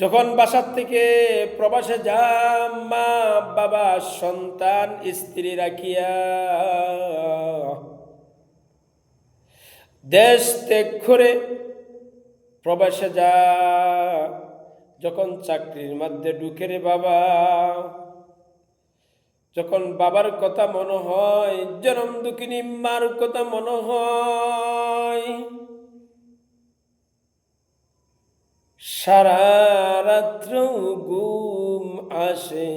যখন বাসার থেকে প্রবাসে যাম, মা, বাবা, সন্তান, স্ত্রী রাখিয়া দেশ ত্যাগ করে প্রবাসে যা, যখন চাকরির মধ্যে ঢুকে রে বাবা, যখন বাবার কথা মনে হয়, জনম দুঃখিনী মার কথা মনে হয় সারা ঘুম আসে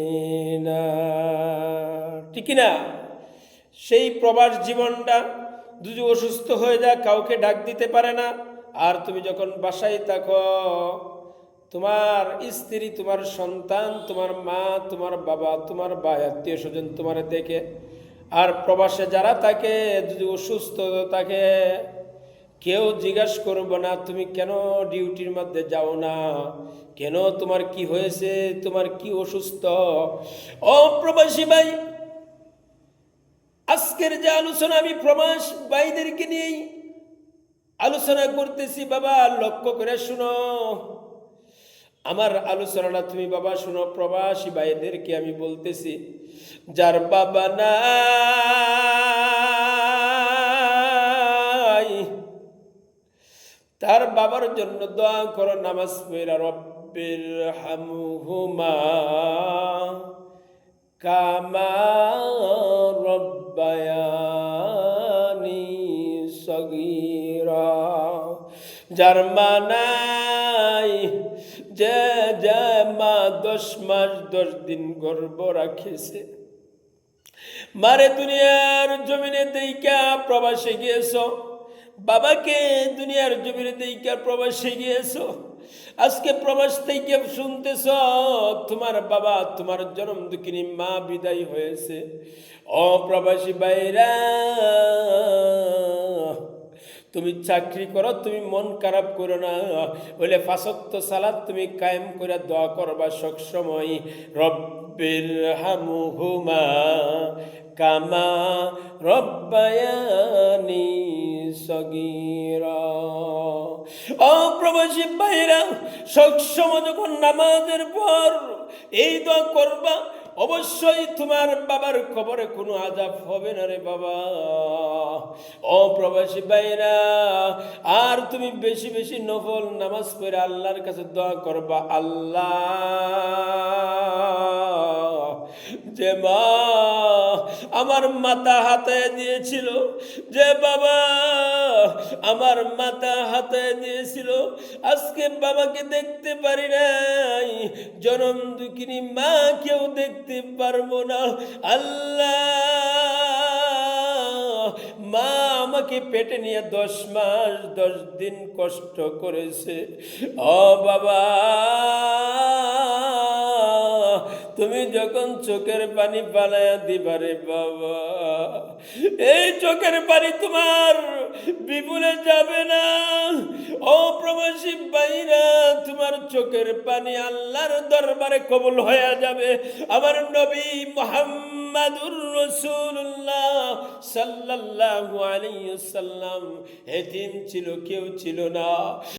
না। ঠিক না? সেই প্রবাস জীবনটা দুজু অসুস্থ হয়ে যায়, কাউকে ডাক দিতে পারে না। আর তুমি যখন বাসায় থাকো, তোমার স্ত্রী, তোমার সন্তান, তোমার মা, তোমার বাবা, তোমার ভাই আত্মীয় স্বজন তোমার দেখে। আর প্রবাসে যারা থাকে যদি অসুস্থ থাকে কেউ জিজ্ঞাস করব না, তুমি কেন ডিউটির মধ্যে যাও না? কেন তোমার কি হয়েছে? তোমার কি অসুস্থ? ও প্রবাসী ভাই, আজকের যে আলোচনা আমি প্রবাস ভাইদেরকে নিয়েই আলোচনা করতেছি, বাবা, লক্ষ্য করে শুনো। আমার আলোচনাটা তুমি বাবা শুনো, প্রবাসী ভাইদেরকে আমি বলতেছি, যার বাবা নাই তার বাবার জন্য দোয়া করো, নামাজ পড়া রব্বির হামহুমা। কামা রব্বায়ানি সগীরা। যার মা নাই যে যে মা দশ মাস দশ দিন গর্ব রাখেছে, মারে দুনিয়ার জমিনে দেইকা প্রবাসে গিয়েছ বাবাকে দুনিয়ার জমিনে দেইকা প্রবাসে গিয়েছ? আজকে প্রবাস থেকে শুনতেছ, তোমার বাবা তোমার জন্ম দুঃখিনী মা বিদায় হয়েছে। অপ্রবাসী বাইরা তুমি চাকরি করো, তুমি মন খারাপ করো না। বলে ফাঁসক্ত সালাদ তুমি কায়েম করে দোয়া করবা সবসময়। রব্বির হামুহুমা কামা রব্বায়ানি সগীরা। অপ্রবাসী বাইরা সবসময় যখন নামাজের পর এই দোয়া করবা, অবশ্যই তোমার বাবার খবরে কোনো আজাব হবে না রে বাবা। অপ্রবাসী বাইরা আর তুমি বেশি বেশি নফল নামাজ পড়ে আল্লাহর কাছে দোয়া করবা, আল্লাহ, যে মা আমার মাথা হাতে দিয়েছিল যে বাবা, আমার মাথা হাতে দিয়েছিল। আজকে বাবাকে দেখতে পারি নাই। জনম দুঃখিনী মা কেউ দেখতে পারব না। আল্লাহ, মা আমাকে পেটে নিয়ে দশ মাস, দশ দিন কষ্ট করেছে। ও বাবা যখন চোখের পানি পালায়া দিবারে বাবা, এই চোখের পানি তোমার বিপুলে যাবে না। ও প্রবাসী বাইরা তোমার চোখের পানি আল্লাহর দরবারে কবুল হয়ে যাবে। আমার নবী মোহাম্মদুর রসুল্লাহ সাল্লাল্লাহু আলাইহি সাল্লাম এদিন ছিল, কেউ ছিল না।